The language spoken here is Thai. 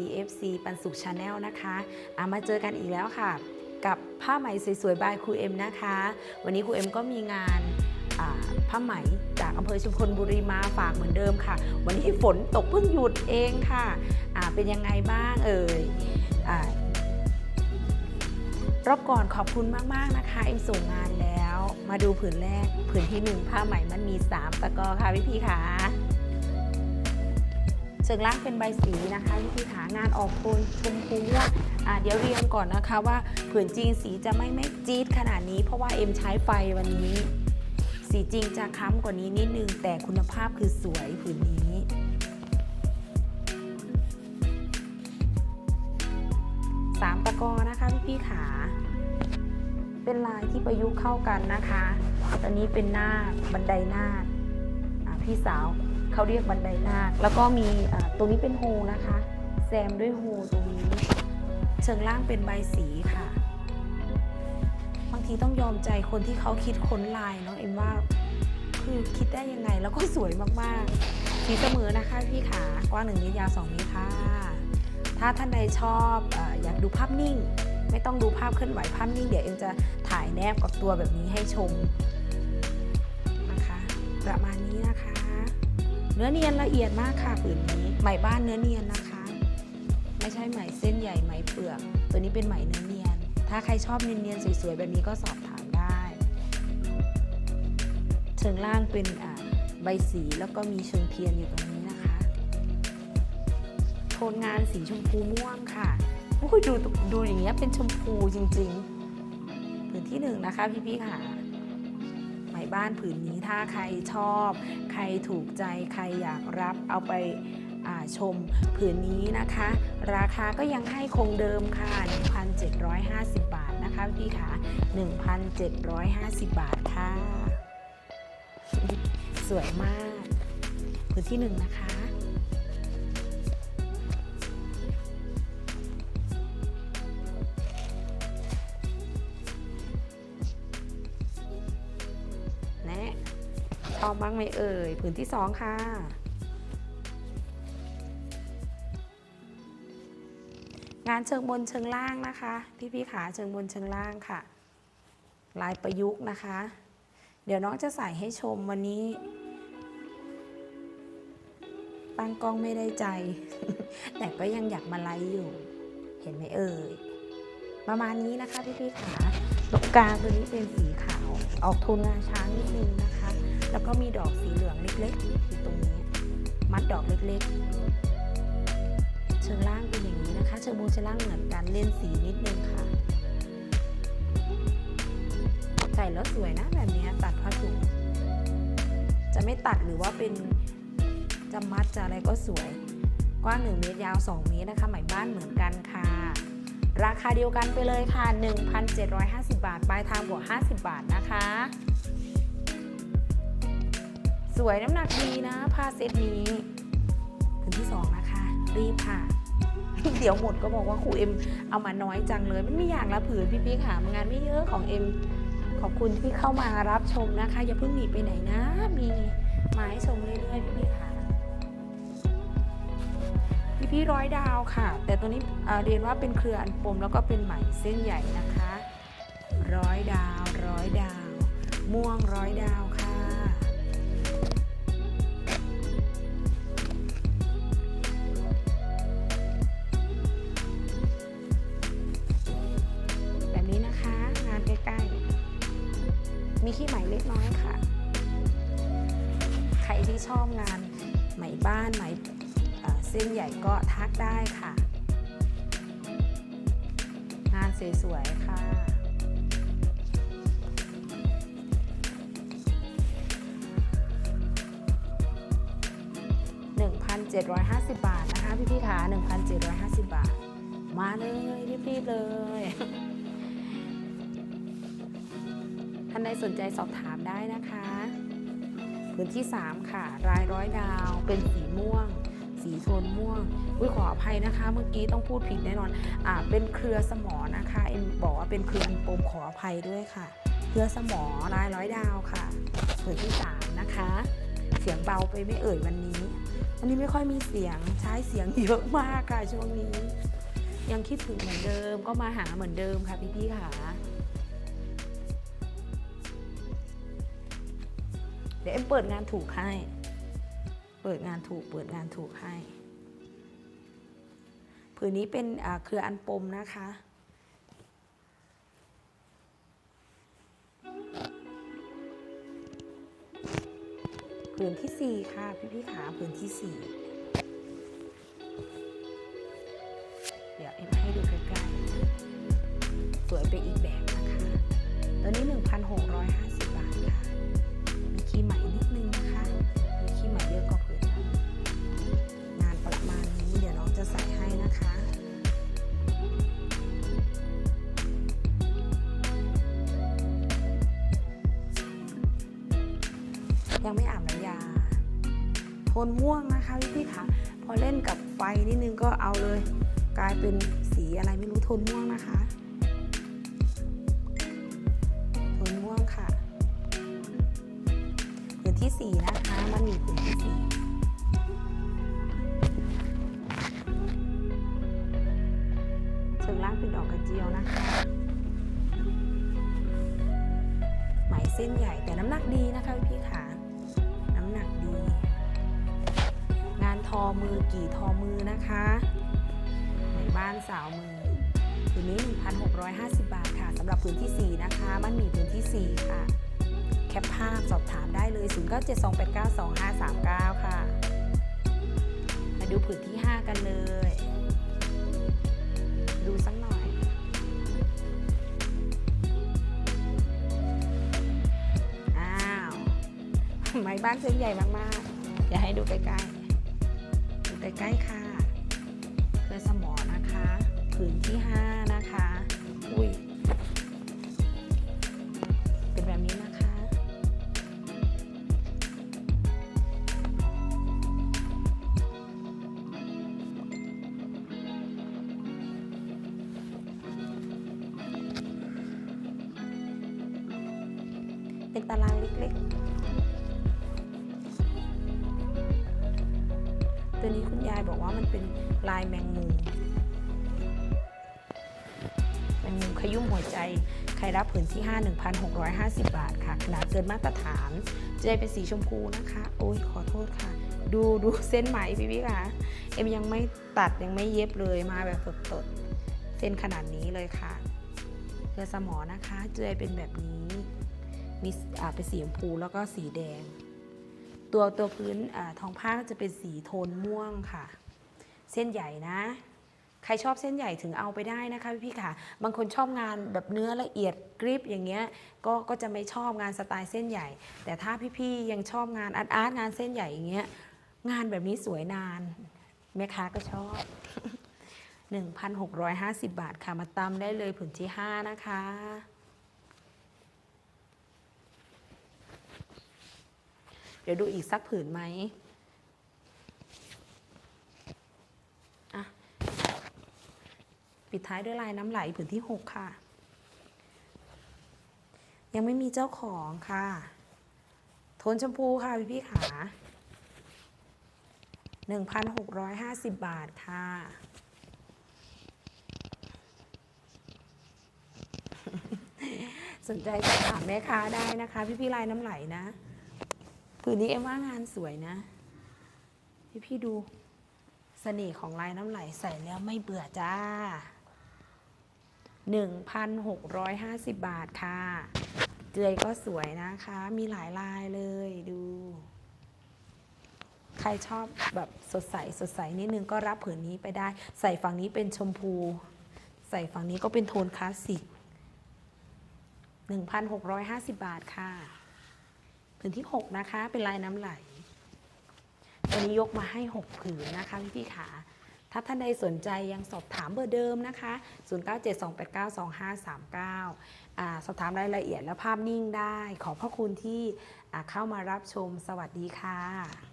ดี FC ปันสุขชาแนลนะคะอะมาเจอกันอีกแล้วค่ะ กับผ้าไหมสวยๆบายครูเอ็มนะคะ วันนี้ครูเอ็มก็มีงานผ้าไหมจากอำเภอชุมพลบุรีมาฝากเหมือนเดิมค่ะ วันนี้ฝนตกเพิ่งหยุดเองค่ะอ่าเป็นยังไงบ้างเอ่ยอรอบก่อนขอบคุณมาก ๆ นะคะ เอ็มส่งงานแล้ว มาดูผืนแรกผืนที่หนึ่งผ้าไหมมันมี 3 ตะกอค่ะพี่พี่ๆค่ะ เชิงล่างเป็นใบสีนะคะพี่พี่ๆขางานออกโทนชมพูม่วงอ่าเดี๋ยวเรียงก่อนนะคะว่าผืนจริงสีจะไม่ไม่จี๊ดขนาดนี้ เพราะว่าเอ็มใช้ไฟวันนี้ สีจริงจะค้ำกว่านี้นิดนึง แต่คุณภาพคือสวยผืนนี้สามตะกอนะคะพี่พี่ขา เป็นลายที่ประยุกต์เข้ากันนะคะ ตอนนี้เป็นหน้าบันไดหน้าพี่สาว เขาเรียกบันไดนาคแล้วก็มีตรงนี้เป็นโฮนะคะแซมด้วยโฮตรงนี้ เชิงล่างเป็นใบสีค่ะ บางทีต้องยอมใจคนที่เขาคิดค้นลายเนาะเอ็มว่าคือคิดได้ยังไงแล้วก็สวยมากๆสีเสมอนะคะพี่ขากว้างหนึ่งเมตรยาวสองเมตรค่ะ ถ้าท่านใดชอบออยากดูภาพนิ่ง ไม่ต้องดูภาพเคลื่อนไหวภาพนิ่งเดี๋ยวเอ็มจะถ่ายแนบกับตัวแบบนี้ให้ชมนะคะ ประมาณนี้นะคะ เนื้อเนียนละเอียดมากค่ะผืนนี้ ไหมบ้านเนื้อเนียนนะคะ ไม่ใช่ไหมเส้นใหญ่ไหมเปลือก ตัวนี้เป็นไหมเนื้อเนียน ถ้าใครชอบเนียนๆสวยๆแบบนี้ก็สอบถามได้เชิงล่างเป็นใบสีแล้วก็มีเชิงเทียนอยู่ตรงนี้นะคะโทนงานสีชมพูม่วงค่ะโอ้ยดูดูอย่างเงี้ยเป็นชมพูจริงๆผืนที่หนึ่งนะคะพี่ๆค่ะ บ้านผืนนี้ถ้าใครชอบ ใครถูกใจใครอยากรับเอาไปาชมผืนนี้นะคะ ราคาก็ยังให้คงเดิมค่ะ 1,750 บาทนะคะพี่ค่ะ1,750 บาทค่ะ สวยมาก ผืนที่หนึ่งนะคะ ชอบบ้างไหมเอ่ยผืนที่สองค่ะ งานเชิงบนเชิงล่างนะคะพี่พี่ๆขาเชิงบนเชิงล่างค่ะ ลายประยุกต์นะคะ เดี๋ยวน้องจะใส่ให้ชมวันนี้ ตั้งกล้องไม่ได้ใจ แต่ก็ยังอยากมาไลฟ์อยู่ เห็นไหมเอ่ยประมาณนี้นะคะพี่พี่ๆขาตรงกลางตัวนี้เป็นสีขาว ออกโทนงาช้างนิดนึงนะคะ ก็มีดอกสีเหลืองเล็กๆอยู่ตรงนี้ มัดดอกเล็กๆ เชิงล่างเป็นอย่างนี้นะคะ เชิงบนเชิงล่างเหมือนกันเล่นสีนิดนึงค่ะ ใส่แล้วสวยนะแบบนี้ตัดผ้าถุง จะไม่ตัดหรือว่าเป็นจะมัดจะอะไรก็สวย กว้าง 1 เมตรยาว 2 เมตรนะคะหมบ้านเหมือนกันค่ะ ราคาเดียวกันไปเลยค่ะ 1,750 บาท ปลายทางบวก 50 บาทนะคะ วยน้ำหนักดีนะผ้าเซตนี้ผืนที่2นะคะ รีบค่ะ เดี๋ยวหมดก็บอกว่าครูเอ็มเอามาน้อยจังเลย มันไม่อย่างละผืนพี่ๆค่ะงานไม่เยอะของเอ็มขอบคุณที่เข้ามารับชมนะคะ อย่าเพิ่งหนีไปไหนนะ มีมาให้ชมเรื่อยๆพี่ๆค่ะพี่พี่ร้อยดาวค่ะ แต่ตัวนี้เเรียนว่าเป็นเครืออันปมแล้วก็เป็นไหมเส้นใหญ่นะคะ ร้อยดาว ร้อยดาว ม่วงร้อยดาว ชอบงานไหมบ้านไหมเอ่เส้นใหญ่ก็ทักได้ค่ะ งานสวยๆค่ะ 1,750 บาทนะคะพี่ๆค่ะ1,750 บาท มาเลยรีบๆเลยท่านใดสนใจสอบถามได้นะคะ พื้นที่ 3 ค่ะ รายร้อยดาว เป็นสีม่วง สีโทนม่วงอุ้ยขออภัยนะคะ เมื่อกี้ต้องพูดผิดแน่นอนอ่าเป็นเครือสมอนะคะเอ็มบอกว่าเป็นเครืออันปมขออภัยด้วยค่ะ เครือสมอรายร้อยดาวค่ะผืนที่ 3 นะคะ เสียงเบาไปไม่เอ่ยวันนี้อันนี้ไม่ค่อยมีเสียงใช้เสียงเยอะมากค่ะช่วงนี้ ยังคิดถึงเหมือนเดิมก็มาหาเหมือนเดิมค่ะพี่ๆค่ะ เอ็มเปิดงานถูกให้ เปิดงานถูก เปิดงานถูกให้ ผืนนี้เป็นเครืออันปมนะคะ ผืนที่ 4 ค่ะ พี่พี่ขาผืนที่ 4 นม่วงนะคะพี่พี่ๆค่ะ พอเล่นกับไฟนิดนึงก็เอาเลย กลายเป็นสีอะไรไม่รู้โทนม่วงนะคะโทนม่วงค่ะผืนที่สีนะคะ มันมีผืนที่สีเชิงล่างเป็นดอกกระเจียวนะคะ ไหมเส้นใหญ่แต่น้ำหนักดีนะคะพี่พี่ๆ ทอมือกี่ทอมือนะคะไหมบ้านสาวมือผืนนี้ 1,650 บาทค่ะสำหรับผืนทีสี่ 4 นะคะมันมีผืนทีสี่ 4 ค่ะ แคปภาพสอบถามได้เลย 0972892539 ค่ะ มาดูผืนที่ 5 กันเลย ดูสักหน่อยอ้าวไม้บ้านเส้นใหญ่มาก ๆ อย่าให้ดูใกล้ ๆ ใกล้ๆค่ะเพื่อสมอนะคะผืนที่ 5 นะคะอุ้ยเป็นแบบนี้นะคะ เป็นตารางเล็กๆ ตัวนี้คุณยายบอกว่ามันเป็นลายแมงมุมแมงมุมขยุ่มหัวใจ ใครรับผืนที่ 5 1,650 บาทค่ะ ขนาดเกินมาตรฐาน จะได้เป็นสีชมพูนะคะ โอ้ยขอโทษค่ะ ดูดูเส้นไหมพี่พี่ค่ะ เอ็มยังไม่ตัดยังไม่เย็บเลยมาแบบสดๆ เส้นขนาดนี้เลยค่ะเพื่อสมอนะคะ เจยเป็นแบบนี้ มีอ่าเป็นสีชมพูแล้วก็สีแดง ตัวตัวพื้นอทองผ้าจะเป็นสีโทนม่วงค่ะ เส้นใหญ่นะ ใครชอบเส้นใหญ่ถึงเอาไปได้นะคะพี่ๆค่ะ บางคนชอบงานแบบเนื้อละเอียดกริบอย่างเงี้ยก็ก็จะไม่ชอบงานสไตล์เส้นใหญ่ แต่ถ้าพี่ๆยังชอบงานอาร์ตอาร์ตงานเส้นใหญ่อย่างเงี้ยงานแบบนี้สวยนานแม่ค้าก็ชอบ 1,650 บาทค่ะมาตามได้เลยผืนที่ 5 นะคะ เดี๋ยวดูอีกสักผืนไหมอะปิดท้ายด้วยลายน้ำไหลผืนที่ 6 ค่ะ ยังไม่มีเจ้าของค่ะ โทนชมพูค่ะ พี่พี่ขา1,650 บาทค่ะสนใจสอบถามแม่ค้าได้นะคะ พี่พี่ลายน้ำไหลนะ ผืนนี้เอ็มว่างานสวยนะพี่พี่ดูเสน่ห์ของลายน้ำไหลใส่แล้วไม่เบื่อจ้า 1,650 บาทค่ะ เจือยก็สวยนะคะ มีหลายลายเลยดู ใครชอบแบบสดใสสดใสนิดนึงก็รับผืนนี้ไปได้ ใส่ฝั่งนี้เป็นชมพู ใส่ฝั่งนี้ก็เป็นโทนคลาสสิก 1,650 บาทค่ะ ผืนที่ 6 นะคะ เป็นลายน้ำไหลวันนี้ยกมาให้ 6 ผืนนะคะพี่พี่ขาถ้าท่านใดสนใจยังสอบถามเบอร์เดิมนะคะ 0972892539อ่าสอบถามรายละเอียดและภาพนิ่งได้ ขอพระคุณที่เข้ามารับชม สวัสดีค่ะ